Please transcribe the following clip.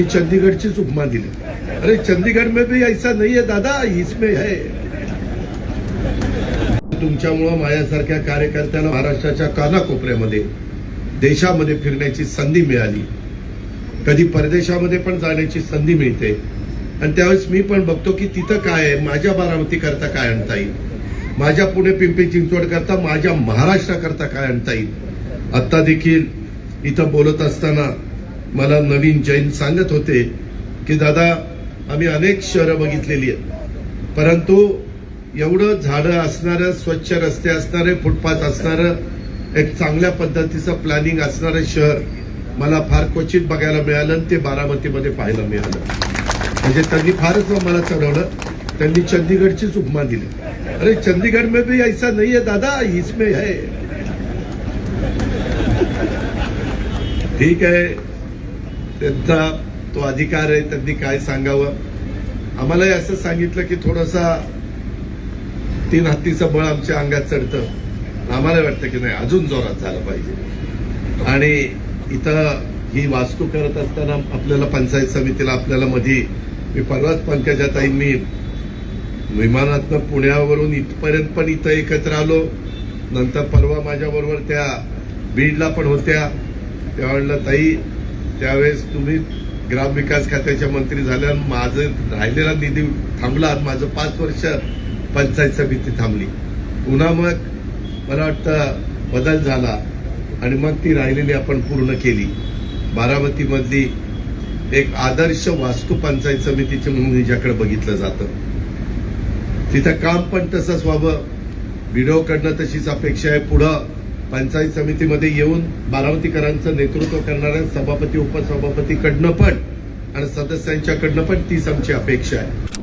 त्यांनी चंदीगडचीच उपमा दिली. अरे चंदीगड में भी ऐसा नाही आहे दादा इसमें है. तुमच्यामुळं माझ्यासारख्या कार्यकर्त्याला महाराष्ट्राच्या कानाकोपऱ्यामध्ये देशामध्ये फिरण्याची संधी मिळाली. कधी परदेशामध्ये पण जाण्याची संधी मिळते. आणि त्यावेळेस मी पण बघतो की तिथं काय आहे माझ्या बारामती करता काय आणता येईल? माझ्या पुणे पिंपरी चिंचवड करता माझ्या महाराष्ट्राकरता काय आणता येईल? आत्ता देखील इथं बोलत असताना मला नवीन जैन सांगत होते की दादा आम्ही अनेक शहरं बघितलेली आहेत. परंतु एवढं झाडं असणारं स्वच्छ रस्ते असणारे फुटपाथ असणारं एक चांगल्या पद्धतीचं प्लॅनिंग असणारं शहर मला फार क्वचित बघायला मिळालं आणि ते बारामतीमध्ये पाहायला मिळालं. म्हणजे त्यांनी फारच मला चढवलं. त्यांनी चंदीगडचीच उपमा दिली. अरे चंदीगड में भी ऐसा नहीं है दादा इसमें है. ठीक आहे. त्यांचा तो अधिकार आहे त्यांनी काय सांगावं? आम्हालाही असं सांगितलं की थोडासा तीन हत्तीचं बळ आमच्या अंगात चढतं. आम्हाला वाटतं की नाही अजून जोरात झालं पाहिजे. आणि इथं ही वास्तू करत असताना आपल्याला पंचायत समितीला आपल्याला मध्ये मी परवाच पंकजाताईंनी विमानातनं पुण्यावरून इथपर्यंत पण इथं एकत्र आलो. नंतर परवा माझ्याबरोबर त्या बीडला पण होत्या. त्यावेळेला ताई त्यावेळेस तुम्ही ग्रामविकास खात्याच्या मंत्री झाल्या माझं राहिलेला निधी थांबला माझं पाच वर्ष पंचायत समिती थांबली. पुन्हा मग मला वाटतं बदल झाला आणि मग ती राहिलेली आपण पूर्ण केली. बारामतीमधली एक आदर्श वास्तू पंचायत समितीची म्हणून हिच्याकडे बघितलं जातं. तिथं काम पण तसंच व्हावं. व्हिडिओकडनं तशीच अपेक्षा आहे. पुढं पंचायत समितीमध्ये येऊन बारामतीकरांचं नेतृत्व करणाऱ्या सभापती उपसभापतीकडनं पण आणि सदस्यांच्याकडनं पण तीच आमची अपेक्षा आहे.